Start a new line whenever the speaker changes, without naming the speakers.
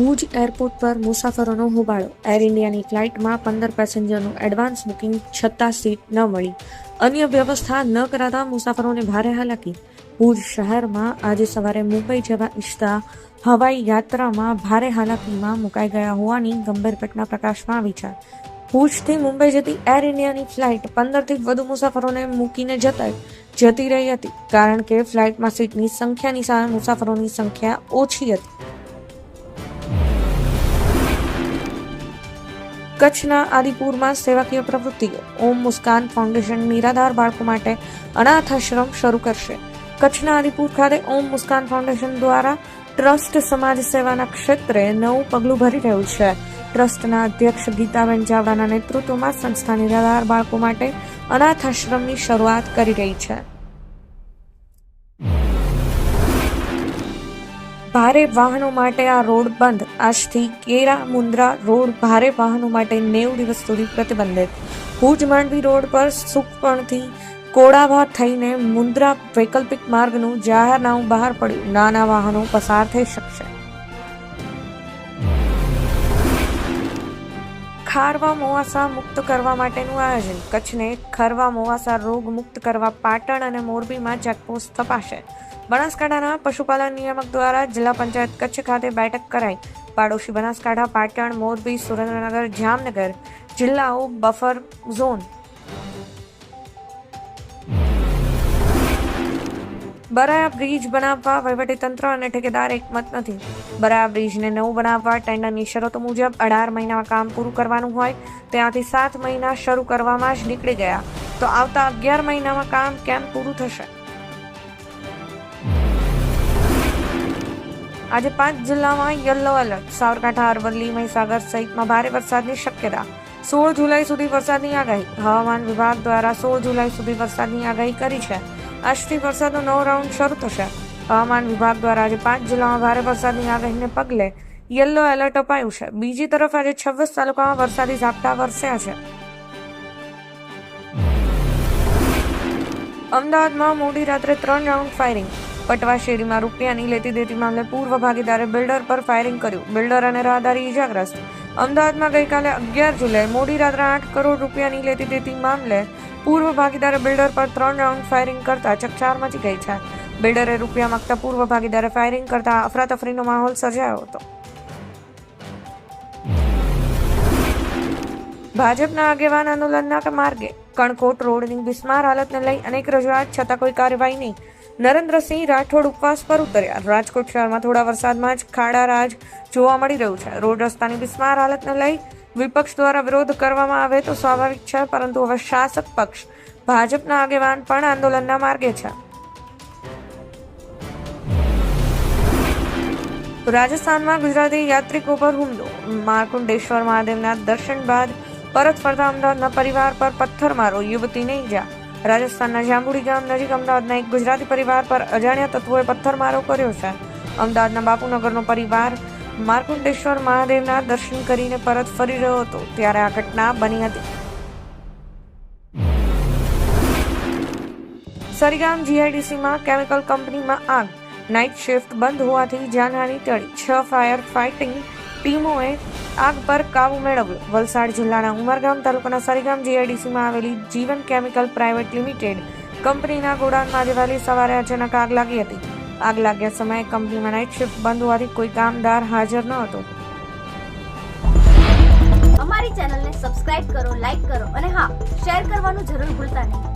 Bhuj airport પર મુસાફરોનો હોબાળો. Air ઇન્ડિયાની ફ્લાઇટમાં પંદર પેસેન્જરનું એડવાન્સ બુકિંગ છતાં સીટ ન મળી. અન્ય વ્યવસ્થા ન કરાતા મુસાફરોને ભારે હાલાકી. ભુજ શહેરમાં આજે સવારે મુંબઈ જવા ઈચ્છતા હવાઈ યાત્રામાં ભારે હાલાકીમાં મુકાઈ ગયા હોવાની ગંભીર ઘટના પ્રકાશમાં આવી છે. ભુજથી મુંબઈ જતી એર ઇન્ડિયાની ફ્લાઇટ પંદરથી વધુ મુસાફરોને મૂકીને જતા જતી રહી હતી, કારણ કે ફ્લાઇટમાં સીટની સંખ્યાની સામે મુસાફરોની સંખ્યા ઓછી હતી. કચ્છના આદિપુરમાં સેવાકીય પ્રવૃત્તિઓ ઓમ મુસ્કાન ફાઉન્ડેશન નિરાધાર બાળકો માટે અનાથ આશ્રમ શરૂ કરશે. કચ્છના આદિપુર ખાતે ઓમ મુસ્કાન ફાઉન્ડેશન દ્વારા ટ્રસ્ટ સમાજ સેવાના ક્ષેત્રે નવું પગલું ભરી રહ્યું છે. ટ્રસ્ટના અધ્યક્ષ ગીતાબેન ચાવડાના નેતૃત્વમાં સંસ્થા નિરાધાર બાળકો માટે અનાથ આશ્રમની શરૂઆત કરી રહી છે. ભારે વાહનો માટે આ રોડ બંધ. આજથી કેરા મુન્દ્રા રોડ ભારે વાહનો માટે નેવું દિવસ સુધી પ્રતિબંધિત. ભુજ માંડવી રોડ પર સુખપણથી કોડાભા થઈને મુન્દ્રા વૈકલ્પિક માર્ગનું જાહેરનામું બહાર પડ્યું. નાના વાહનો પસાર થઈ શકશે. ખારવા મોવાસા મુક્ત કરવા માટેનું આયોજન. કચ્છને ખરવા મોવાસા રોગ મુક્ત કરવા પાટણ અને મોરબીમાં ચેકપોસ્ટ તપાશે. બનાસકાંઠાના પશુપાલન નિયામક દ્વારા જિલ્લા પંચાયત કચ્છ ખાતે બેઠક કરાઈ. પાડોશી બનાસકાંઠા, પાટણ, મોરબી, સુરેન્દ્રનગર, જામનગર જિલ્લાઓ બફર ઝોન. બરાયા બ્રિજ બનાવવા વહીવટીતંત્ર અને ઠેકેદાર એકમત નથી. બરાયા બ્રિજને નવું બનાવવા ટેન્ડરની શરતો મુજબ અઢાર મહિનામાં કામ પૂરું કરવાનું હોય, ત્યાંથી સાત મહિના શરૂ કરવામાં જ નીકળી ગયા. તો આવતા અગિયાર મહિનામાં કામ કેમ પૂરું થશે? આજે પાંચ જિલ્લામાં યલો એલર્ટ. સાબરકાંઠા, અરવલ્લી, મહીસાગર સહિતમાં ભારે વરસાદની શક્યતા. સોળ જુલાઈ સુધી વરસાદની આગાહી. હવામાન વિભાગ દ્વારા સોળ જુલાઈ સુધી વરસાદની આગાહી કરી છે. આજથી વરસાદનો નવો રાઉન્ડ શરૂ થશે. હવામાન વિભાગ દ્વારા આજે પાંચ જિલ્લામાં ભારે વરસાદની આગાહીને પગલે યલો એલર્ટ અપાયું છે. બીજી તરફ આજે છવ્વીસ તાલુકામાં વરસાદી ઝાપટા વરસ્યા છે. અમદાવાદમાં મોડી રાત્રે ત્રણ રાઉન્ડ ફાયરિંગ. પટવા શેરીમાં રૂપિયાની લેતી દેતી મામલે પૂર્વ ભાગીદારે બિલ્ડર પર ફાયરિંગ કર્યું. બિલ્ડર અને રાહદારી ઇજાગ્રસ્ત. અમદાવાદમાં ગઈકાલે અગિયાર જુલાઈ મોડી રાત્રે આઠ કરોડ રૂપિયાની લેતી દેતી મામલે પૂર્વ ભાગીદારે બિલ્ડર પર ત્રણ રાઉન્ડ ફાયરિંગ કરતા ચકચાર મચી ગઈ છે. બિલ્ડરે રૂપિયા માંગતા પૂર્વ ભાગીદારે ફાયરિંગ કરતા અફરાતફરીનો માહોલ સર્જાયો હતો. ભાજપના આગેવાન આંદોલનના માર્ગે? કણકોટ રોડની બિસ્માર હાલતને લઈ અનેક રજૂઆત, છતાં કોઈ કાર્યવાહી નહીં. નરેન્દ્રસિંહ રાઠોડ ઉપવાસ પર ઉતર્યા. રાજકોટ શહેરમાં થોડા વરસાદમાં જ ખાડા રાજ જોવા મળી રહ્યું છે. રોડ રસ્તાની બિસ્માર હાલતને લઈ વિપક્ષ દ્વારા વિરોધ કરવામાં આવે તો સ્વાભાવિક છે, પરંતુ હવે શાસક પક્ષ ભાજપના આગેવાન પણ આંદોલનના માર્ગે છે. રાજસ્થાનમાં ગુજરાતી યાત્રિકો પર હુમલો. માર્કુંડેશ્વર મહાદેવના દર્શન બાદ પરત ફરતા અમદાવાદના પરિવાર પર પથ્થરમારો. યુવતીને ઈજા રાજસ્થાનના જાંબુડી ગામ નજીક અમદાવાદના એક ગુજરાતી પરિવાર પર અજાણ્યા તત્વોએ પથ્થરમારો કર્યો છે. અમદાવાદના બાપુનગરનો પરિવાર માર્કુંડેશ્વર મહાદેવના દર્શન કરીને પરત ફરી રહ્યો હતો, ત્યારે આ ઘટના બની હતી. સરીગામ જીઆઈડીસીમાં કેમિકલ કંપનીમાં આગ. નાઇટ શિફ્ટ બંધ હોવાથી જાનહાની ટળી. છ ફાયર ફાઇટિંગ ટીમોએ આગ પર કાબુ મેળવ્યો. વલસાડ જિલ્લાના ઉમરગામ તાલુકાના સરીગામ જીઆઈડીસીમાં આવેલી જીવન કેમિકલ પ્રાઇવેટ લિમિટેડ કંપનીના ગોડાઉનમાં દિવાળી સવારે અચાનક આગ લાગી હતી. આગ લાગ્યા સમયે કંપનીમાં નાઇટ શિફ્ટ બંધ હોવાથી કોઈ કામદાર હાજર ન હતો.
અમારી ચેનલને સબસ્ક્રાઇબ કરો, લાઇક કરો અને હા, શેર કરવાનું જરૂર ભૂલતા નહીં.